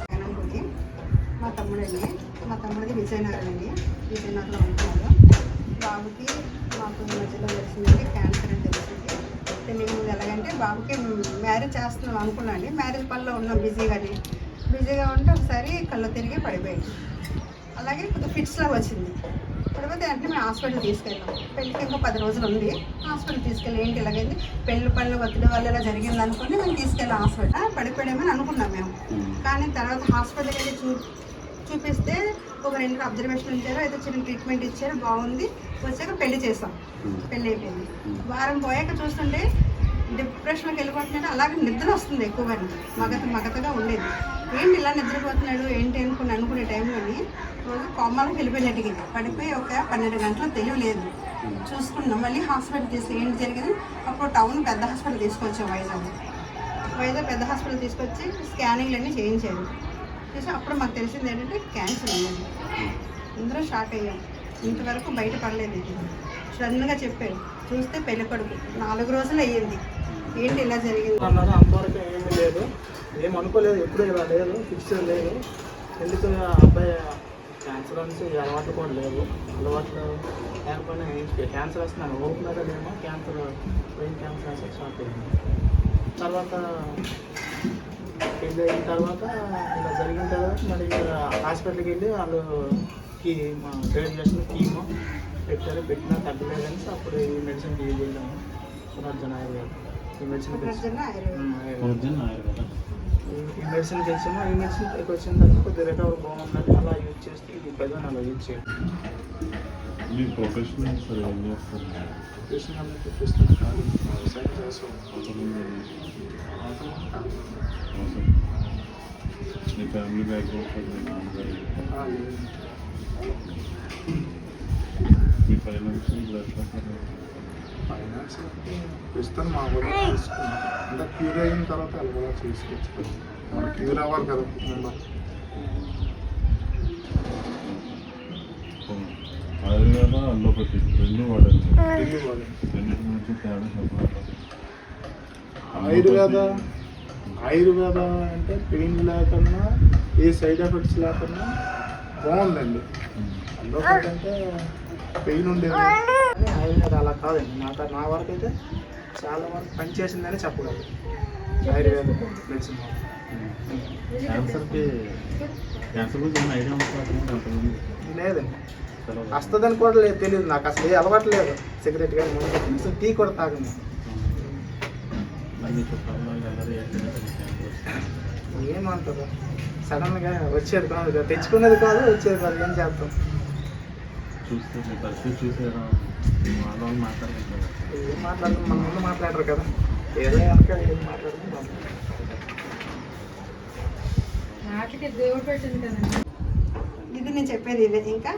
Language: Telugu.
జగనంకుడి మా తమ్ముడండి మా తమ్ముడిది విజయనగరం అండి విజయనగరంలో ఉంటున్నారు బాబుకి మాకు మధ్యలో తెలిసింది క్యాన్సర్ అని తెలిసింది. మేము ఎలాగంటే బాబుకి మ్యారేజ్ చేస్తున్నాం అనుకున్నాం అండి మ్యారేజ్ పనిలో ఉన్నాం బిజీగాని బిజీగా ఉంటే ఒకసారి కళ్ళు తిరిగి పడిపోయింది అలాగే కొద్దిగా ఫిట్స్లో వచ్చింది. పడిపోతే వెంటనే మేము హాస్పిటల్ తీసుకెళ్ళాం. పెళ్ళికి ఇంకా పది రోజులు ఉంది. హాస్పిటల్ తీసుకెళ్ళి ఏంటి ఇలాగైంది? పెళ్ళి పనులు ఒత్తిడి వల్ల ఇలా జరిగింది అనుకుని మేము తీసుకెళ్ళాం హాస్పిటల్. పడిపోయామని అనుకున్నాం మేము. కానీ తర్వాత హాస్పిటల్కి వెళ్ళి చూ చూపిస్తే ఒక రెండు అబ్జర్వేషన్ ఇచ్చారు అయితే చిన్న ట్రీట్మెంట్ ఇచ్చారు బాగుంది. వచ్చాక పెళ్ళి చేసాం. పెళ్ళి అయిపోయింది. వారం పోయాక చూస్తుంటే డిప్రెషన్కి వెళ్ళిపోతున్నాడు అలాగే నిద్ర వస్తుంది ఎక్కువగా. మగత మగతగా ఉండేది. ఏంటి ఇలా నిద్రపోతున్నాడు? ఏంటి అనుకుని అనుకునే టైంలోని రోజు కొమ్మలకు వెళ్ళిపోయినట్టుగా పడిపోయి ఒక పన్నెండు గంటలు తెలియలేదు చూసుకున్నాం. మళ్ళీ హాస్పిటల్ తీసుకు ఏంటి జరిగింది? అప్పుడు టౌన్ పెద్ద హాస్పిటల్ తీసుకొచ్చాం వైజాగ్. వైజాగ్ పెద్ద హాస్పిటల్ తీసుకొచ్చి స్కానింగ్లు అన్నీ చేయించారు. చేసి అప్పుడు మాకు తెలిసింది ఏంటంటే క్యాన్సర్ ఉన్నది అందరూ షాక్ అయ్యాం. ఇంతవరకు బయటపడలేదు ఇది సడన్గా చెప్పాడు. చూస్తే పెళ్ళి కొడుకు. నాలుగు రోజులు అయ్యింది. ఏంటి ఇలా జరిగింది? అన్నారు అంతవరకు ఏమీ లేదు. ఏం అనుకోలేదు. ఎప్పుడు ఇలా లేదు. ఫిక్స్ లేదు. ఎందుకు ఆ అబ్బాయి క్యాన్సర్ అనేసి అలవాటు కూడా లేవు అలవాట్లు లేకపోయినా క్యాన్సర్ వస్తున్నాను ఓపెనర్లేమో క్యాన్సర్ బ్రెయిన్ క్యాన్సర్ అనేసి షాక్ అయింది తర్వాత పెళ్ళి అయిన తర్వాత ఇలా జరిగిన తర్వాత మరి హాస్పిటల్కి వెళ్ళి వాళ్ళు కీ మా రేడియేషన్ కీమో పెట్టారు పెట్టినా తగ్గలేదని అప్పుడు ఈ మెడిసిన్ యూజ్ వెళ్ళాము పునర్జన ఆయుర్వేదం ఈ మెడిసిన్ పునర్జన ఆయుర్వేదం. ఈ మెడిసిన్ తెచ్చాము ఈ మెడిసిన్ వచ్చిన తర్వాత కొద్దిగా రికవర్ బాగుందని అలా యూజ్ చేస్తే ఇది పెద్ద అలా యూజ్ చేయండి. మీ ప్రొఫెషనల్ సార్ ఏం చేస్తారు? కృష్ణ అన్న చూపిస్తాను వ్యవసాయం చేస్తాం. అవసరం మీ ఫ్యామిలీ బ్యాక్గ్రౌండ్ ఫైనాన్స్ ప్రస్తుతం మా తీసుకున్నాం అంటే క్యూర్ అయిన తర్వాత కూడా చేసుకోవచ్చు. మన క్యూర్ అవ్వాలి కదా ముందు. ఆయుర్వేద అల్లోపతి రెండు వాడాలి. ఢిల్లీ వాళ్ళు. రెండింటి నుంచి తేడా చెప్పాలి. ఆయుర్వేద ఆయుర్వేద అంటే పెయిన్ లేకుండా ఏ సైడ్ ఎఫెక్ట్స్ లేకుండా బాగుందండి. అల్లోపతి అంటే పెయిన్ ఉండేది. కానీ ఆయుర్వేద అలా కాదండి నాకు నా వరకు అయితే చాలా వరకు పనిచేసిందని చెప్పగలరు ఆయుర్వేద మెడిసిన్ క్యాన్సర్కి క్యాన్సర్ గురించి ఏమైనా ఐడియా ఉంటుంది కొంతమంది లేదండి. వస్తుందని కూడా లేదు తెలియదు నాకు. అసలు ఏ అలవాటు లేదు. సిగరెట్ కానీ ముందు టీ కూడా తాగను. క్యాన్సర్ ఏమంటారు? సడన్గా వచ్చేది కదా తెచ్చుకునేది కాదు వచ్చేది కాదు. ఏం చేస్తాం? చూస్తే మీ పరిస్థితి చూసారా వాళ్ళు మాట్లాడలేదు. కదా ఏం మాట్లాడతాం? మన ముందు మాట్లాడరు కదా. ఏదో వెనక ఏం మాట్లాడుకుంటాం ఇది నేను చెప్పేది ఇదే. ఇంకా?